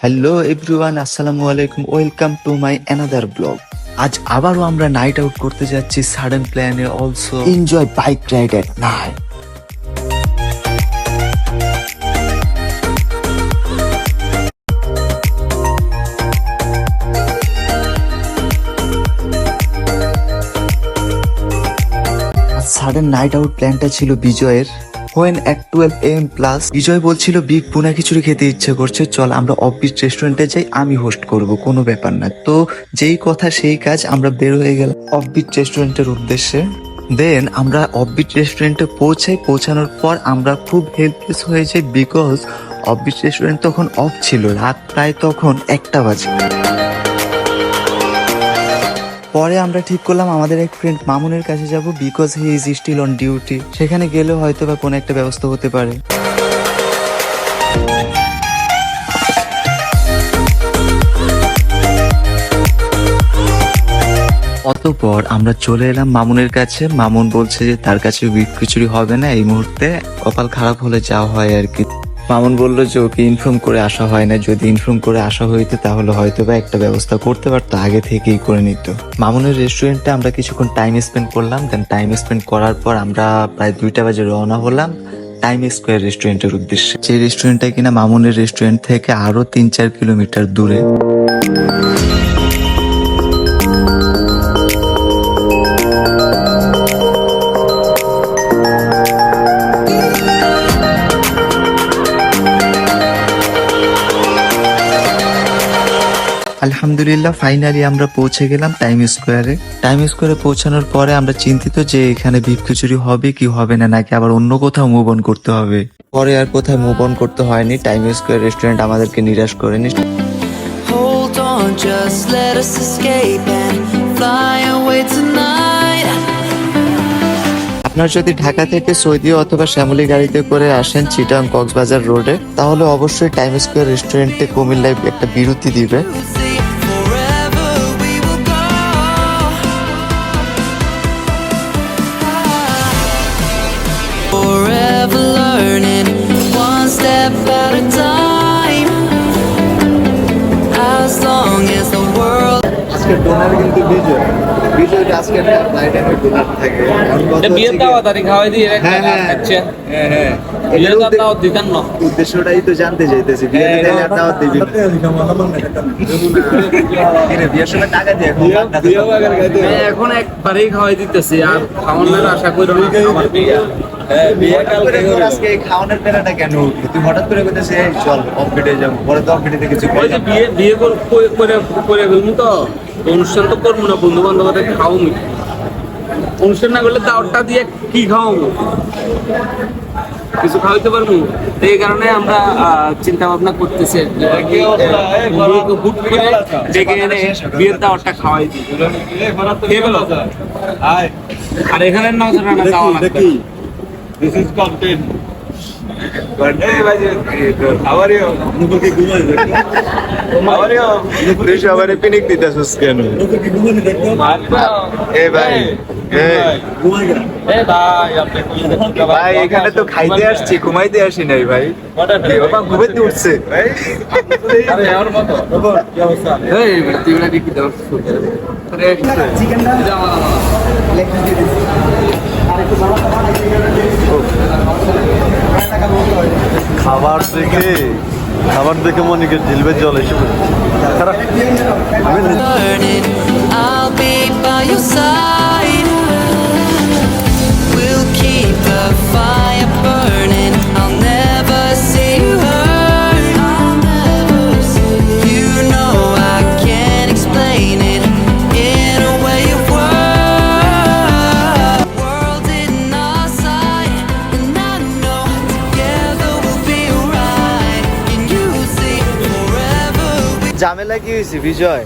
Hello everyone আসসালামু আলাইকুম welcome to my another blog আজ আবারও আমরা নাইট আউট করতে যাচ্ছি সাডেন প্ল্যানে also enjoy bike ride at night sudden night out প্ল্যানটা ছিল বিজয়ের। When at twelve AM plus Bijoy বলছিল, বিগ পুনা খিচুড়ি খেতে ইচ্ছে করছে, চল আমরা অফবিট রেস্টুরেন্টে যাই, আমি হোস্ট করব, কোনো ব্যাপার না। তো যেই কথা সেই কাজ, আমরা বের হয়ে গেলাম অফবিট রেস্টুরেন্টের উদ্দেশ্যে। দেন আমরা অফবিট রেস্টুরেন্টে পৌঁছাই, পৌঁছানোর পর আমরা খুব হেল্পলেস হয়ে যাই বিকজ অফবিট রেস্টুরেন্ট তখন অফ ছিল, রাত প্রায় তখন একটা বাজে। পরে আমরা ঠিক করলাম আমাদের এক ফ্রেন্ড মামুনের কাছে যাব because he is still on duty সেখানে গেলেও হয়তো বা কোনো একটা ব্যবস্থা হতে পারে। অতপর আমরা চলে এলাম মামুনের কাছে। মামুন বলছে যে তার কাছে বিট খিচুড়ি হবে না এই মুহূর্তে। কপাল খারাপ হলে যাওয়া হয় আর কি। মামুন বলল যে ওকে ইনফর্ম করে আসা হয় না। যদি ইনফর্ম করে আসা হইতো, তাহলে হয়তো বা একটা ব্যবস্থা করতে পারতো, আগে থেকেই করে নিত। মামুনের রেস্টুরেন্টে আমরা কিছুক্ষণ টাইম স্পেন্ড করলাম দেন টাইম স্পেন্ড করার পর আমরা প্রায় দুইটা বাজে রওনা হলাম টাইম স্কোয়ার রেস্টুরেন্টের উদ্দেশ্যে। যে রেস্টুরেন্টটা কিনা মামুনের রেস্টুরেন্ট থেকে আরও তিন চার কিলোমিটার দূরে। আলহামদুলিল্লাহ ফাইনালি আমরা পৌঁছে গেলাম টাইম স্কোয়ারে টাইম স্কোয়ারে পৌঁছানোর পরে আমরা চিন্তিত যে এখানে বিফ খিচুড়ি হবে কি হবে না নাকি আবার অন্য কোথাও মুভ অন করতে হবে। পরে আর কোথায় মুভ অন করতে হয়নি টাইম স্কোয়ার রেস্টুরেন্ট আমাদেরকে নিরাশ করেনি Hold on, just let us escape and fly away tonight. আপনার যদি ঢাকা থেকে সৌদি অথবা শ্যামলী গাড়িতে করে আসেন চিটাং কক্সবাজার রোডে তাহলে অবশ্যই টাইম স্কোয়ার রেস্টুরেন্টে কুমিল্লায় একটা বিরতি দিবে। World. আজকে ডোনার কিন্তু বিজয় বিজয় আজকে ফ্লাইটে ডোনার থাকে। এটা বিয়ের দাওয়াত আর কি খাওয়াই দিয়ে রেখে হ্যাঁ, হ্যাঁ। হ্যাঁ এটার বিয়ের উদ্দে- দাওয়াত দিতেন না। উদ্দেশ্যটাই তো জানতে চাইতেছি বিয়েতে গেলে আর দাওয়াত দিবি না। কিরে, বিয়ের সময় টাকা দিয়ে এখন একবারেই খাওয়াই দিতেছি আর খাওয়ানোর আশা করি না আমার বিয়ে। হ্যাঁ বিয়ে করে তোর আজকে খাওয়ানোর বেলাটা কেন উঠল? তুই হঠাৎ করে কইতেছিস, চল অফবিটে যাব। পরে তো অফবিটে কিছু বিয়ে বিয়ে কর- করে ফেলব তো? অনুষ্ঠান তো করব না বন্ধু খাওয়াবো অনুষ্ঠান না করলে দাওয়াতটা দিয়ে কি খাওয়াবো? কিছু খাওয়াইতে পারব? এই কারণে আমরা চিন্তা ভাবনা করতেছি হুট করে ডেকে এনে বিয়ের দাওয়াতটা খাওয়াই দিই। খেয়ে। আর এখানে নজর রান্না খাওয়া লাগবে। This is content. এখানে তো খাইতে আসছি ঘুমাইতে আসি নাই ভাই। বাবা ঘুমাইতে উঠছে আরে আমার মতো এই তুই না কি দাও আরে জামা খাবার দেখে খাবার দেখে মনিকের জিলবে জল এসে আমি ঝামেলা কি হয়েছে বিজয়?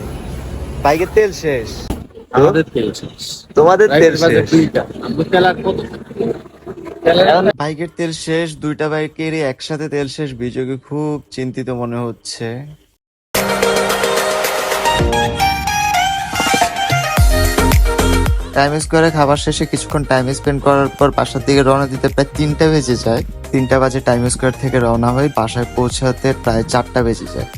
বাইকের তেল শেষ। আমাদের তেল শেষ। তোমাদের তেল শেষ। কত? বাইকের তেল শেষ দুইটা বাইকেরই একসাথে তেল শেষ। বিজয়কে খুব চিন্তিত মনে হচ্ছে। টাইম স্কোয়ারে খাবার শেষে কিছুক্ষণ টাইম স্পেন্ড করার পর বাসার দিকে রওনা দিতে প্রায় তিনটা বেজে যায়। তিনটা বাজে টাইম স্কোয়ার থেকে রওনা হয়ে বাসায় পৌঁছাতে প্রায় চারটা বেজে যায়।